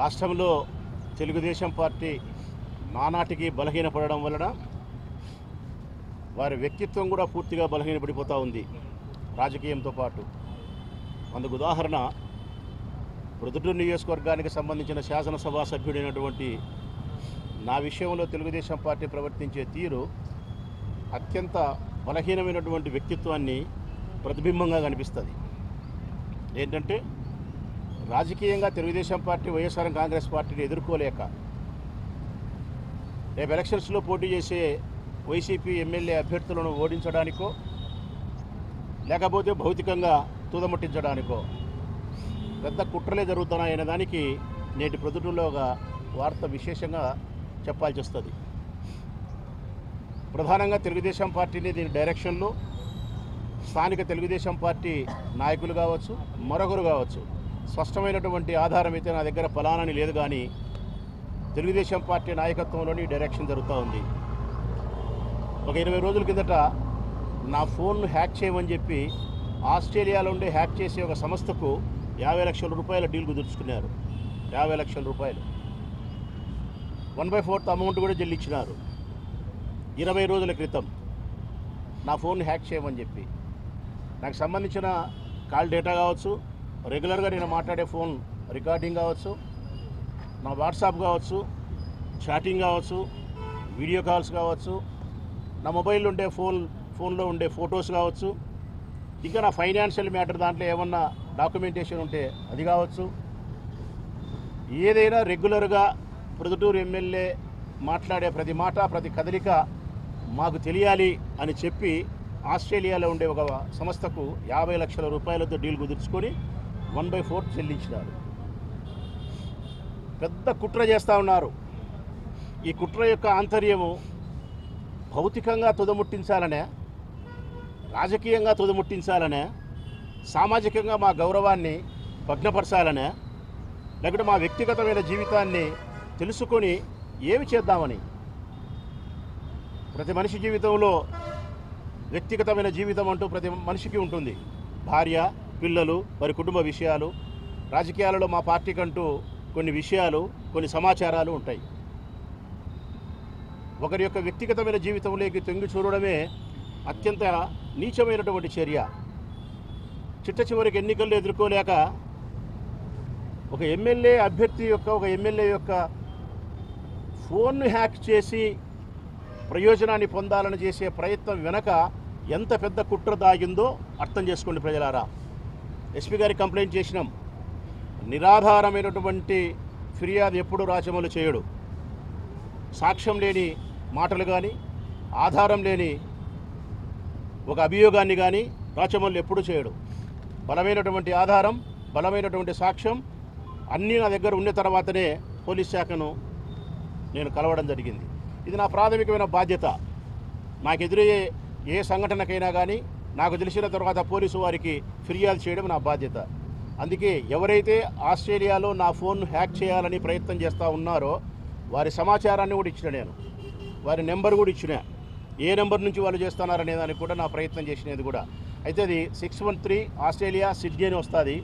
రాష్ట్రంలో తెలుగుదేశం పార్టీ నానాటికి బలహీనపడడం వలన వారి వ్యక్తిత్వం కూడా పూర్తిగా బలహీనపడిపోతూ ఉంది రాజకీయంతో పాటు. అందుకు ఉదాహరణ ప్రొద్దుటూరు నియోజకవర్గానికి సంబంధించిన శాసనసభ సభ్యుడైనటువంటి నా విషయంలో తెలుగుదేశం పార్టీ ప్రవర్తించే తీరు అత్యంత బలహీనమైనటువంటి వ్యక్తిత్వాన్ని ప్రతిబింబంగా కనిపిస్తుంది. ఏంటంటే రాజకీయంగా తెలుగుదేశం పార్టీ వైఎస్ఆర్ కాంగ్రెస్ పార్టీని ఎదుర్కోలేక రేపు ఎలక్షన్స్లో పోటీ చేసే వైసీపీ ఎమ్మెల్యే అభ్యర్థులను ఓడించడానికో లేకపోతే భౌతికంగా తూదముట్టించడానికో పెద్ద కుట్రలే జరుగుతున్నాయనే దానికి నేటి ప్రొద్దుటూరులో ఒక వార్త విశేషంగా చెప్పాల్సి వస్తుంది. ప్రధానంగా తెలుగుదేశం పార్టీని దీని డైరెక్షన్లో స్థానిక తెలుగుదేశం పార్టీ నాయకులు కావచ్చు మరొకరు కావచ్చు స్పష్టమైనటువంటి ఆధారం అయితే నా దగ్గర ఫలానని లేదు కానీ తెలుగుదేశం పార్టీ నాయకత్వంలోని డైరెక్షన్ జరుగుతూ ఉంది. ఒక ఇరవై రోజుల కిందట నా ఫోన్ను హ్యాక్ చేయమని చెప్పి ఆస్ట్రేలియాలో ఉండే హ్యాక్ చేసే ఒక సంస్థకు యాభై లక్షల రూపాయల డీల్ కుదుర్చుకున్నారు. యాభై లక్షల రూపాయలు. వన్ బై ఫోర్త్ అమౌంట్ కూడా చెల్లించినారు ఇరవై రోజుల క్రితం నా ఫోన్ హ్యాక్ చేయమని చెప్పి. నాకు సంబంధించిన కాల్ డేటా కావచ్చు రెగ్యులర్గా నేను మాట్లాడే ఫోన్ రికార్డింగ్ కావచ్చు నా వాట్సాప్ కావచ్చు చాటింగ్ కావచ్చు వీడియో కాల్స్ కావచ్చు నా మొబైల్లో ఉండే ఫోన్ ఫోన్లో ఉండే ఫొటోస్ కావచ్చు ఇంకా నా ఫైనాన్షియల్ మ్యాటర్ దాంట్లో ఏమన్నా డాక్యుమెంటేషన్ ఉంటే అది కావచ్చు. ఏదైనా రెగ్యులర్గా ప్రొదుటూరు ఎమ్మెల్యే మాట్లాడే ప్రతి మాట ప్రతి కదలిక మాకు తెలియాలి అని చెప్పి ఆస్ట్రేలియాలో ఉండే ఒక సంస్థకు యాభై లక్షల రూపాయలతో డీల్ కుదుర్చుకొని వన్ బై ఫోర్ చెల్లించినారు. పెద్ద కుట్ర చేస్తూ ఉన్నారు. ఈ కుట్ర యొక్క ఆంతర్యము భౌతికంగా తుదముట్టించాలనే రాజకీయంగా తుదముట్టించాలనే సామాజికంగా మా గౌరవాన్ని భగ్నపరచాలనే లేకుంటే మా వ్యక్తిగతమైన జీవితాన్ని తెలుసుకొని ఏమి చేద్దామని? ప్రతి మనిషి జీవితంలో వ్యక్తిగతమైన జీవితం అంటూ ప్రతి మనిషికి ఉంటుంది. భార్య పిల్లలు వారి కుటుంబ విషయాలు రాజకీయాలలో మా పార్టీకంటూ కొన్ని విషయాలు కొన్ని సమాచారాలు ఉంటాయి. ఒకరి యొక్క వ్యక్తిగతమైన జీవితంలోకి తొంగి చూడడమే అత్యంత నీచమైనటువంటి చర్య. చిట్ట చివరికి ఎన్నికల్లో ఎదుర్కోలేక ఒక ఎమ్మెల్యే అభ్యర్థి యొక్క ఒక ఎమ్మెల్యే యొక్క ఫోన్ను హ్యాక్ చేసి ప్రయోజనాన్ని పొందాలని చేసే ప్రయత్నం వెనక ఎంత పెద్ద కుట్ర దాగిందో అర్థం చేసుకోండి ప్రజలారా. ఎస్పీ గారికి కంప్లైంట్ చేసినాం. నిరాధారమైనటువంటి ఫిర్యాదు ఎప్పుడు రాజమలు చేయడు. సాక్ష్యం లేని మాటలు కానీ ఆధారం లేని ఒక అభియోగాన్ని కానీ రాచమల్లు ఎప్పుడు చేయడు. బలమైనటువంటి ఆధారం బలమైనటువంటి సాక్ష్యం అన్నీ నా దగ్గర ఉన్న తర్వాతనే పోలీస్ శాఖను నేను కలవడం జరిగింది. ఇది నా ప్రాథమికమైన బాధ్యత. నాకు ఎదురయ్యే ఏ సంఘటనకైనా కానీ నాకు తెలిసిన తర్వాత పోలీసు వారికి ఫిర్యాదు చేయడం నా బాధ్యత. అందుకే ఎవరైతే ఆస్ట్రేలియాలో నా ఫోన్ను హ్యాక్ చేయాలని ప్రయత్నం చేస్తూ ఉన్నారో వారి సమాచారాన్ని కూడా ఇచ్చిన నేను. వారి నెంబర్ కూడా ఇచ్చిన. ఏ నెంబర్ నుంచి వాళ్ళు చేస్తున్నారనే దానికి కూడా నా ప్రయత్నం చేసినది కూడా. అయితే అది six one three Australia Sydney అని వస్తుంది.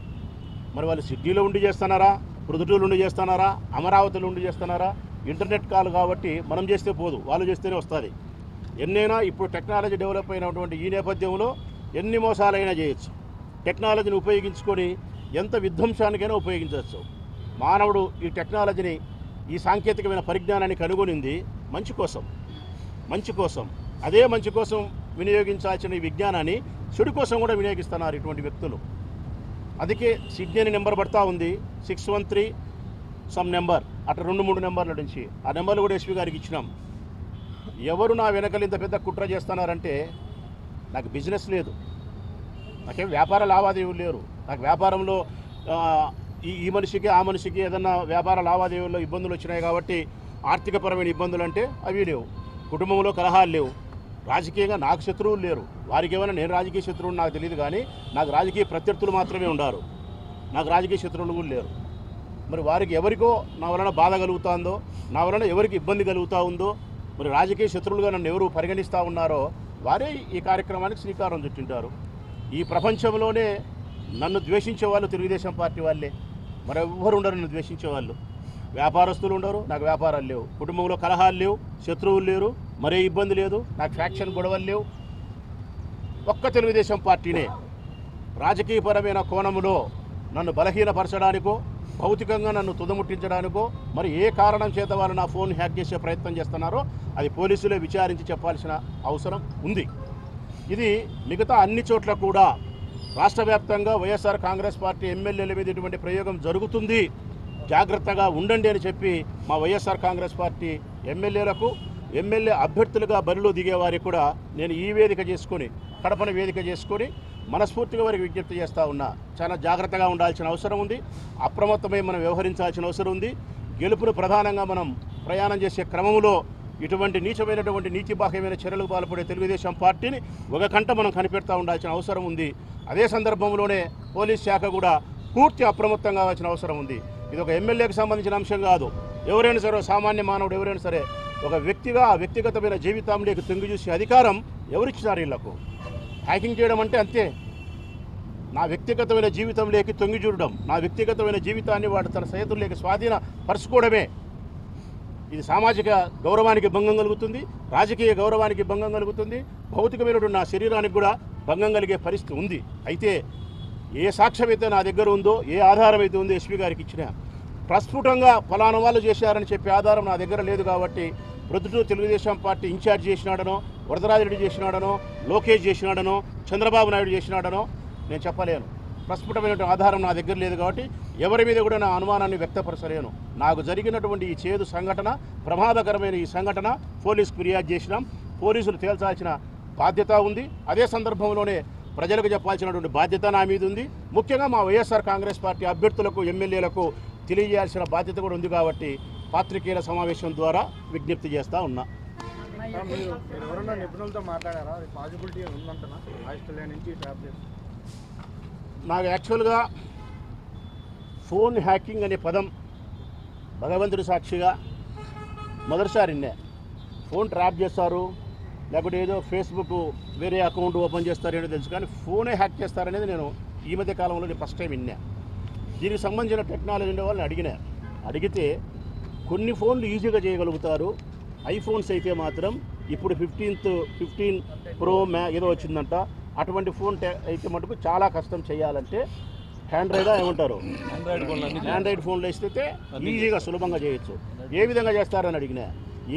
మరి వాళ్ళు సిడ్నీలో ఉండి చేస్తున్నారా? ప్రొద్దుటూరు ఉండి చేస్తున్నారా? అమరావతిలో ఉండి చేస్తున్నారా? ఇంటర్నెట్ కాల్ కాబట్టి మనం చేస్తే పోదు. వాళ్ళు చేస్తేనే వస్తుంది. ఎన్నైనా ఇప్పుడు టెక్నాలజీ డెవలప్ అయినటువంటి ఈ నేపథ్యంలో ఎన్ని మోసాలైనా చేయొచ్చు. టెక్నాలజీని ఉపయోగించుకొని ఎంత విధ్వంసానికైనా ఉపయోగించవచ్చు. మానవుడు ఈ టెక్నాలజీని ఈ సాంకేతికమైన పరిజ్ఞానాన్ని కనుగొనింది మంచి కోసం. మంచి కోసం. అదే మంచి కోసం వినియోగించాల్సిన ఈ విజ్ఞానాన్ని చెడు కోసం కూడా వినియోగిస్తున్నారు ఇటువంటి వ్యక్తులు. అందుకే సిడ్నీని నెంబర్ పడతా ఉంది. Six one three some number. అట్లా రెండు మూడు నెంబర్ల నుంచి. ఆ నెంబర్లు కూడా ఎస్పీ గారికి ఇచ్చినాం. ఎవరు నా వెనకలు ఇంత పెద్ద కుట్ర చేస్తున్నారంటే నాకు బిజినెస్ లేదు. నాకేం వ్యాపార లావాదేవీలు లేరు. నాకు వ్యాపారంలో ఈ ఈ మనిషికి ఆ మనిషికి ఏదన్నా వ్యాపార లావాదేవీల్లో ఇబ్బందులు వచ్చినాయి కాబట్టి ఆర్థికపరమైన ఇబ్బందులు అంటే అవి లేవు. కుటుంబంలో కలహాలు లేవు. రాజకీయంగా నాకు శత్రువులు లేరు. వారికి ఏమైనా నేను రాజకీయ శత్రువుని నాకు తెలియదు కానీ నాకు రాజకీయ ప్రత్యర్థులు మాత్రమే ఉన్నారు నాకు రాజకీయ శత్రువులు కూడా లేరు. మరి వారికి ఎవరికో నా వలన బాధ కలుగుతుందో నా వలన ఎవరికి ఇబ్బంది కలుగుతూ ఉందో మరి రాజకీయ శత్రువులుగా నన్ను ఎవరు పరిగణిస్తూ ఉన్నారో వారే ఈ కార్యక్రమానికి శ్రీకారం చుట్టింటారు. ఈ ప్రపంచంలోనే నన్ను ద్వేషించే వాళ్ళు తెలుగుదేశం పార్టీ వాళ్ళే. మరెవ్వరు ఉండరు నన్ను ద్వేషించే వాళ్ళు. వ్యాపారస్తులు ఉండరు నాకు వ్యాపారాలు లేవు. కుటుంబంలో కలహాలు లేవు శత్రువులు లేరు మరే ఇబ్బంది లేదు నాకు ఫ్యాక్షన్ గొడవలు లేవు. ఒక్క తెలుగుదేశం పార్టీనే. రాజకీయపరమైన కోణములో నన్ను బలహీనపరచడానికో భౌతికంగా నన్ను తుదముట్టించడానికో మరి ఏ కారణం చేత వాళ్ళు నా ఫోన్ హ్యాక్ చేసే ప్రయత్నం చేస్తున్నారో అది పోలీసులే విచారించి చెప్పాల్సిన అవసరం ఉంది. ఇది మిగతా అన్ని చోట్ల కూడా రాష్ట్ర వ్యాప్తంగా వైఎస్ఆర్ కాంగ్రెస్ పార్టీ ఎమ్మెల్యేల మీద ఇటువంటి ప్రయోగం జరుగుతుంది. జాగ్రత్తగా ఉండండి అని చెప్పి మా వైఎస్ఆర్ కాంగ్రెస్ పార్టీ ఎమ్మెల్యేలకు ఎమ్మెల్యే అభ్యర్థులుగా బరిలో దిగేవారికి కూడా నేను ఈ వేదిక చేసుకొని కడపన వేదిక చేసుకొని మనస్ఫూర్తిగా వారికి విజ్ఞప్తి చేస్తూ ఉన్నా. చాలా జాగ్రత్తగా ఉండాల్సిన అవసరం ఉంది. అప్రమత్తమై మనం వ్యవహరించాల్సిన అవసరం ఉంది. గెలుపును ప్రధానంగా మనం ప్రయాణం చేసే క్రమంలో ఇటువంటి నీచమైనటువంటి నీతిబాహ్యమైన చర్యలకు పాల్పడే తెలుగుదేశం పార్టీని ఒక కంట మనం కనిపెడతా ఉండాల్సిన అవసరం ఉంది. అదే సందర్భంలోనే పోలీస్ శాఖ కూడా పూర్తి అప్రమత్తం కావాల్సిన అవసరం ఉంది. ఇది ఒక ఎమ్మెల్యేకి సంబంధించిన అంశం కాదు. ఎవరైనా సరే సామాన్య మానవుడు ఎవరైనా సరే ఒక వ్యక్తిగా ఆ వ్యక్తిగతమైన జీవితంలోకి తొంగి చూసే అధికారం ఎవరిచ్చినారు వీళ్ళకు? హ్యాకింగ్ చేయడం అంటే అంతే. నా వ్యక్తిగతమైన జీవితంలోకి తొంగి చూడడం నా వ్యక్తిగతమైన జీవితాన్ని వాడు తన స్నేహితుల్లోకి స్వాధీన పరచుకోవడమే ఇది సామాజిక గౌరవానికి భంగం కలుగుతుంది రాజకీయ గౌరవానికి భంగం కలుగుతుంది భౌతికమైనటువంటి నా శరీరానికి కూడా భంగం కలిగే పరిస్థితి ఉంది. అయితే ఏ సాక్ష్యం అయితే నా దగ్గర ఉందో ఏ ఆధారం అయితే ఉందో ఎస్పీ గారికి ఇచ్చిన ప్రస్ఫుటంగా ఫలానా వాళ్ళు చేశారని చెప్పే ఆధారం నా దగ్గర లేదు కాబట్టి ప్రొద్దుటూరు తెలుగుదేశం పార్టీ ఇన్ఛార్జ్ చేసినాడనో వరదరాజరెడ్డి చేసినాడనో లోకేష్ చేసినాడనో చంద్రబాబు నాయుడు చేసినాడనో నేను చెప్పలేను. ప్రస్ఫుటమైనటువంటి ఆధారం నా దగ్గర లేదు కాబట్టి ఎవరి మీద కూడా నా అనుమానాన్ని వ్యక్తపరచలేను. నాకు జరిగినటువంటి ఈ చేదు సంఘటన ప్రమాదకరమైన ఈ సంఘటన పోలీసుకు ఫిర్యాదు చేసినాం. పోలీసులు తేల్చాల్సిన బాధ్యత ఉంది. అదే సందర్భంలోనే ప్రజలకు చెప్పాల్సినటువంటి బాధ్యత నా మీద ఉంది. ముఖ్యంగా మా వైఎస్ఆర్ కాంగ్రెస్ పార్టీ అభ్యర్థులకు ఎమ్మెల్యేలకు తెలియజేయాల్సిన బాధ్యత కూడా ఉంది కాబట్టి పాత్రికేయుల సమావేశం ద్వారా విజ్ఞప్తి చేస్తా ఉన్నా. ఎవరన్నా నిపుణులతో మాట్లాడారా? ఉందంటనా ఆస్ట్రేలియా నుంచి నాకు యాక్చువల్గా ఫోన్ హ్యాకింగ్ అనే పదం భగవంతుడి సాక్షిగా మొదటిసారి విన్నా. ఫోన్ ట్రాప్ చేస్తారు లేకపోతే ఏదో ఫేస్బుక్ వేరే అకౌంట్ ఓపెన్ చేస్తారేమో తెలుసు కానీ ఫోనే హ్యాక్ చేస్తారనేది నేను ఈ మధ్య కాలంలో నేను ఫస్ట్ టైం విన్నా. దీనికి సంబంధించిన టెక్నాలజీ ఉండే వాళ్ళని అడిగినా. అడిగితే కొన్ని ఫోన్లు ఈజీగా చేయగలుగుతారు. ఐఫోన్స్ అయితే మాత్రం ఇప్పుడు ఫిఫ్టీన్త్ ఫిఫ్టీన్ ప్రో మ్యా ఏదో వచ్చిందంట. అటువంటి ఫోన్ అయితే మటుకు చాలా కష్టం చేయాలంటే హ్యాండ్రైడ్ ఏమంటారు? ఆండ్రాయిడ్ ఫోన్లో ఇస్తే ఈజీగా సులభంగా చేయొచ్చు. ఏ విధంగా చేస్తారని అడిగినా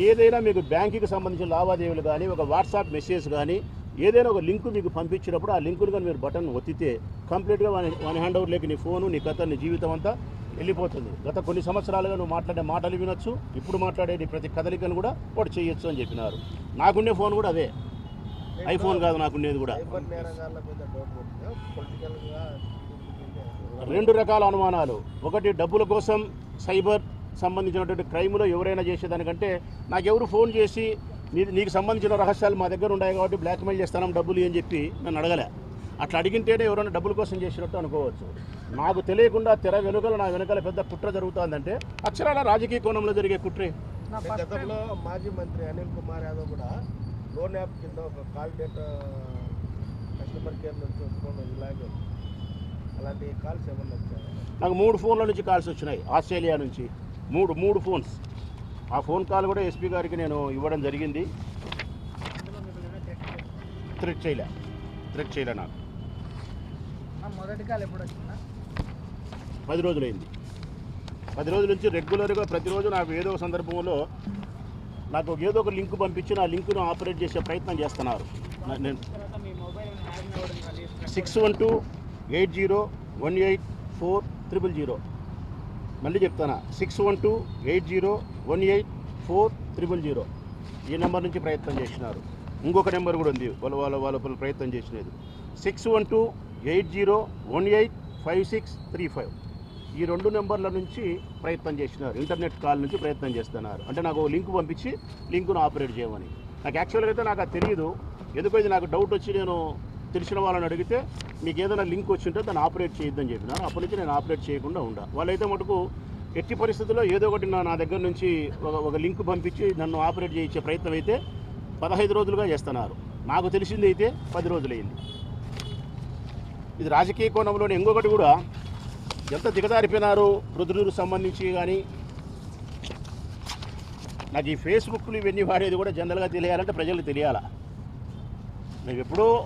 ఏదైనా మీకు బ్యాంకుకి సంబంధించిన లావాదేవీలు కానీ ఒక వాట్సాప్ మెసేజ్ కానీ ఏదైనా ఒక లింక్ మీకు పంపించినప్పుడు ఆ లింకుని కానీ మీరు బటన్ ఒత్తితే కంప్లీట్గా వన్ వన్ హ్యాండ్ ఓవర్లోకి నీ ఫోను నీ కథ నీ జీవితం అంతా వెళ్ళిపోతుంది. గత కొన్ని సంవత్సరాలుగా నువ్వు మాట్లాడే మాటలు వినొచ్చు ఇప్పుడు మాట్లాడే నీ ప్రతి కదలికను కూడా వాడు చేయొచ్చు అని చెప్పినారు. నాకుండే ఫోన్ కూడా అదే. ఐఫోన్ కాదు నాకుండేది కూడా. రెండు రకాల అనుమానాలు. ఒకటి డబ్బుల కోసం సైబర్ సంబంధించినటువంటి క్రైమ్లో ఎవరైనా చేసేదానికంటే నాకెవరు ఫోన్ చేసి నీ నీకు సంబంధించిన రహస్యాలు మా దగ్గర ఉన్నాయి కాబట్టి బ్లాక్మెయిల్ చేస్తాను డబ్బులు అని చెప్పి నన్ను అడగలే. అట్లా అడిగింటేనే ఎవరైనా డబ్బుల కోసం చేసినట్టు అనుకోవచ్చు. నాకు తెలియకుండా తెర వెనుకల నా వెనుకల పెద్ద కుట్ర జరుగుతుందంటే అక్షరాల రాజకీయ కోణంలో జరిగే కుట్రే. గతంలో మాజీ మంత్రి అనిల్ కుమార్ యాదవ్ కూడా లోన్ యాప్ కింద ఒక కాల్ డేటా కస్టమర్ కేర్ నుంచి ఫోన్ ఇలాగే అలాంటి కాల్స్ ఏమన్నా వచ్చాయా? నాకు మూడు ఫోన్ల నుంచి కాల్స్ వచ్చినాయి ఆస్ట్రేలియా నుంచి. మూడు మూడు ఫోన్స్. ఆ ఫోన్ కాల్ కూడా ఎస్పీ గారికి నేను ఇవ్వడం జరిగింది. థ్రెట్ చేయలే. థ్రెట్ చేయలే నాకు. మొదటి కాలు ఎప్పుడు వచ్చిందా? పది రోజులైంది. పది రోజుల నుంచి రెగ్యులర్గా ప్రతిరోజు నాకు ఏదో ఒక సందర్భంలో నాకు ఒక ఏదో ఒక లింక్ పంపించి నా లింకును ఆపరేట్ చేసే ప్రయత్నం చేస్తున్నారు. నేను six one two eight zero one eight four triple zero మళ్ళీ చెప్తానా? Six one two eight zero one eight four triple zero ఈ నెంబర్ నుంచి ప్రయత్నం చేసినారు. ఇంకొక నెంబర్ కూడా ఉంది. వాళ్ళ వాళ్ళ వాళ్ళ ప్రయత్నం చేసినది. Six one two eight zero one eight five six three five ఈ రెండు నెంబర్ల నుంచి ప్రయత్నం చేసినారు. ఇంటర్నెట్ కాల్ నుంచి ప్రయత్నం చేస్తున్నారు. అంటే నాకు లింక్ పంపించి లింకును ఆపరేట్ చేయమని. నాకు యాక్చువల్గా అయితే నాకు అది తెలియదు ఎందుకు ఇది నాకు డౌట్ వచ్చి నేను తెలిసిన వాళ్ళని అడిగితే మీకు ఏదైనా లింక్ వచ్చి ఉంటే దాన్ని ఆపరేట్ చేయొద్దని చెప్పినారు. అప్పటి నుంచి నేను ఆపరేట్ చేయకుండా ఉండా. వాళ్ళైతే మటుకు ఎట్టి పరిస్థితుల్లో ఏదో ఒకటి నా నా దగ్గర నుంచి ఒక ఒక లింక్ పంపించి నన్ను ఆపరేట్ చేయించే ప్రయత్నం అయితే పదహైదు రోజులుగా చేస్తున్నారు. నాకు తెలిసింది అయితే పది రోజులైంది. ఇది రాజకీయ కోణంలోనే ఇంకొకటి కూడా ఎంత దిగజారిపోయినారు రుద్రుడు సంబంధించి కానీ నాకు ఈ ఫేస్బుక్లు ఇవన్నీ వాడేది కూడా జనరల్గా తెలియాలంటే ప్రజలకు తెలియాలా. నేను ఎప్పుడూ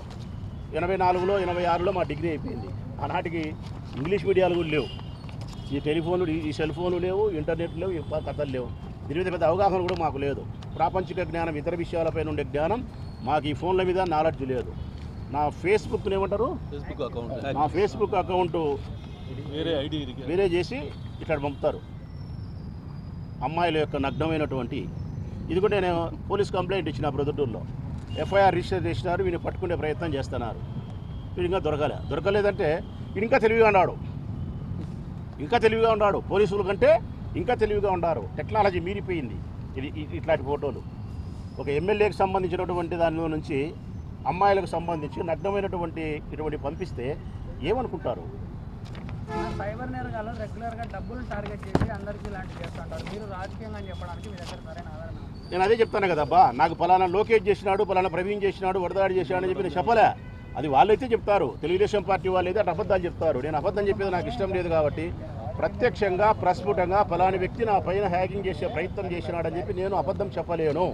ఎనభై నాలుగులో ఎనభై ఆరులో మా డిగ్రీ అయిపోయింది. ఆనాటికి ఇంగ్లీష్ మీడియాలు కూడా లేవు. ఈ టెలిఫోన్లు ఈ- సెల్ ఫోన్లు లేవు ఇంటర్నెట్ లేవు ఈ ప- కథలు లేవు. దీని మీద పెద్ద అవగాహన కూడా మాకు లేదు. ప్రాపంచిక జ్ఞానం ఇతర విషయాలపైన ఉండే జ్ఞానం మాకు ఈ ఫోన్ల మీద నాలెడ్జ్ లేదు. నా ఫేస్బుక్ని ఏమంటారు? Facebook account. నా ఫేస్బుక్ అకౌంట్ వేరే వేరే చేసి ఇక్కడ పంపుతారు. అమ్మాయిల యొక్క నగ్నమైనటువంటి. ఇది కూడా నేను పోలీస్ కంప్లైంట్ ఇచ్చిన ప్రొద్దుటూరులో. ఎఫ్ఐఆర్ రిజిస్టర్ చేసినారు వీడిని పట్టుకునే ప్రయత్నం చేస్తున్నారు. వీడు ఇంకా దొరకలే. దొరకలేదంటే వీడు ఇంకా తెలివిగా ఉన్నాడు. ఇంకా తెలివిగా ఉన్నాడు. పోలీసుల కంటే ఇంకా తెలివిగా ఉన్నారు. టెక్నాలజీ మీరిపోయింది. ఇది ఇట్లాంటి ఫోటోలు. ఒక ఎమ్మెల్యేకి సంబంధించినటువంటి దానిలో నుంచి అమ్మాయిలకు సంబంధించి నగ్నమైనటువంటి ఇటువంటి పంపిస్తే ఏమనుకుంటారు? సైబర్ నేరగాళ్ళు రెగ్యులర్గా డబ్బులు టార్గెట్ చేసి అందరికీ ఇలాంటి చేస్తుంటారు మీరు రాజకీయంగా అని చెప్పడానికి మీ దగ్గర సరైన ఆధారం నేను అదే చెప్తాను కదబ్బా నాకు ఫలానా లోకేష్ చేసినాడు ఫలానా ప్రవీణ్ చేసినాడు వరదాడి చేసినాడు అని చెప్పి నేను చెప్పలే. అది వాళ్ళైతే చెప్తారు. తెలుగుదేశం పార్టీ వాళ్ళు అయితే అటు అబద్ధాలు చెప్తారు. నేను అబద్ధం చెప్పేది నాకు ఇష్టం లేదు కాబట్టి ప్రత్యక్షంగా ప్రస్ఫుటంగా ఫలాని వ్యక్తి నా పైన హ్యాకింగ్ చేసే ప్రయత్నం చేసినాడని చెప్పి నేను అబద్ధం చెప్పలేను.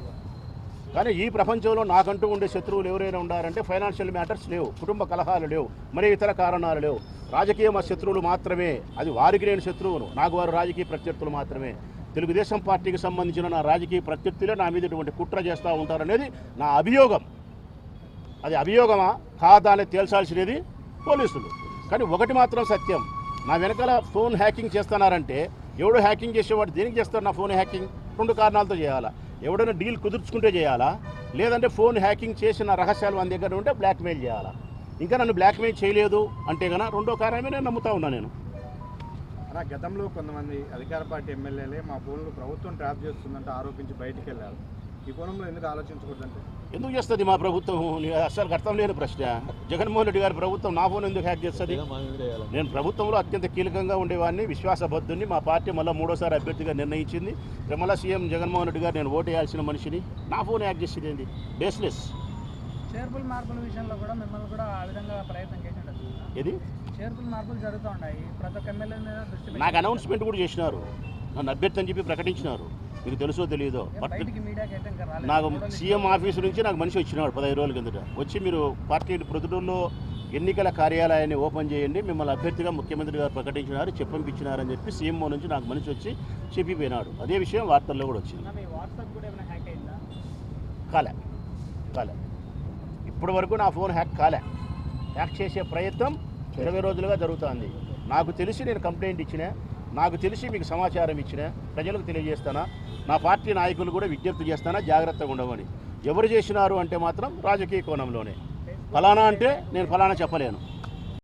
కానీ ఈ ప్రపంచంలో నాకంటూ ఉండే శత్రువులు ఎవరైనా ఉండారంటే ఫైనాన్షియల్ మ్యాటర్స్ లేవు కుటుంబ కలహాలు లేవు మరి ఇతర కారణాలు లేవు. రాజకీయ మా శత్రువులు మాత్రమే అది వారికి నేను శత్రువును నాకు వారు రాజకీయ ప్రత్యర్థులు మాత్రమే. తెలుగుదేశం పార్టీకి సంబంధించిన నా రాజకీయ ప్రత్యర్థులే నా మీద ఇటువంటి కుట్ర చేస్తూ ఉంటారనేది నా అభియోగం. అది అభియోగమా? కాదా అనేది తేల్చాల్సినది పోలీసులు. కానీ ఒకటి మాత్రం సత్యం నా వెనకాల ఫోన్ హ్యాకింగ్ చేస్తున్నారంటే ఎవడు హ్యాకింగ్ చేసేవాడు దేనికి చేస్తాడు నా ఫోన్ హ్యాకింగ్? రెండు కారణాలతో చేయాలా. ఎవడైనా డీల్ కుదుర్చుకుంటే చేయాలా? లేదంటే ఫోన్ హ్యాకింగ్ చేసిన రహస్యాలు మన దగ్గర ఉంటే బ్లాక్మెయిల్ చేయాలా? ఇంకా నన్ను బ్లాక్మెయిల్ చేయలేదు అంటే కనుక రెండో కారణమే నేను నమ్ముతా ఉన్నా నేను. అలా గతంలో కొంతమంది అధికార పార్టీ ఎమ్మెల్యేలే మా ఫోన్లు ప్రభుత్వం ట్రాప్ చేస్తుందంటే ఆరోపించి బయటికి వెళ్ళారు ఈ కోణంలో ఎందుకు ఆలోచించకూడదంటే? ఎందుకు చేస్తుంది మా ప్రభుత్వం? అసలు అర్థం లేని ప్రశ్న. జగన్మోహన్ రెడ్డి గారి ప్రభుత్వం నా ఫోన్ ఎందుకు హ్యాక్ చేస్తుంది? నేను ప్రభుత్వంలో అత్యంత కీలకంగా ఉండేవాడిని విశ్వాసబద్ధుని మా పార్టీ మళ్ళీ మూడోసారి అభ్యర్థిగా నిర్ణయించింది. మళ్ళీ సీఎం జగన్మోహన్ రెడ్డి గారు నేను ఓటు వేయాల్సిన మనిషిని. నా ఫోన్ యాక్ట్ చేసేది ఏంది? బేస్లెస్. చేర్పుల మార్పుల విషయంలో కూడా మిమ్మల్ని కూడా ఆ విధంగా ప్రయత్నం చేసి ఇది చేర్పుల మార్పులు జరుగుతూ ఉన్నాయి. ప్రతి ఒక్క ఎమ్మెల్యే నాకు అనౌన్స్మెంట్ కూడా చేసినారు. నన్ను అభ్యర్థి అని చెప్పి ప్రకటించినారు. మీకు తెలుసో తెలియదో? బట్. నాకు సీఎం ఆఫీస్ నుంచి నాకు మనిషి వచ్చినాడు పదహైదు రోజుల కిందట. వచ్చి మీరు పార్టీ ప్రొద్దుటూరులో ఎన్నికల కార్యాలయాన్ని ఓపెన్ చేయండి మిమ్మల్ని అభ్యర్థిగా ముఖ్యమంత్రి గారు ప్రకటించినారు చెప్పంపించినారని చెప్పి సీఎంఓ నుంచి నాకు మనిషి వచ్చి చెప్పిపోయినాడు. అదే విషయం వార్తల్లో కూడా వచ్చింది. కాలే. కాలే. ఇప్పటి వరకు నా ఫోన్ హ్యాక్ కాలే. హ్యాక్ చేసే ప్రయత్నం ఇరవై రోజులుగా జరుగుతుంది. నాకు తెలిసి నేను కంప్లైంట్ ఇచ్చిన నాకు తెలిసి మీకు సమాచారం ఇచ్చిన ప్రజలకు తెలియజేస్తానా? నా పార్టీ నాయకులు కూడా విజ్ఞప్తి చేస్తానా? జాగ్రత్తగా ఉండమని. ఎవరు చేసినారు అంటే మాత్రం రాజకీయ కోణంలోనే. ఫలానా అంటే నేను ఫలానా చెప్పలేను.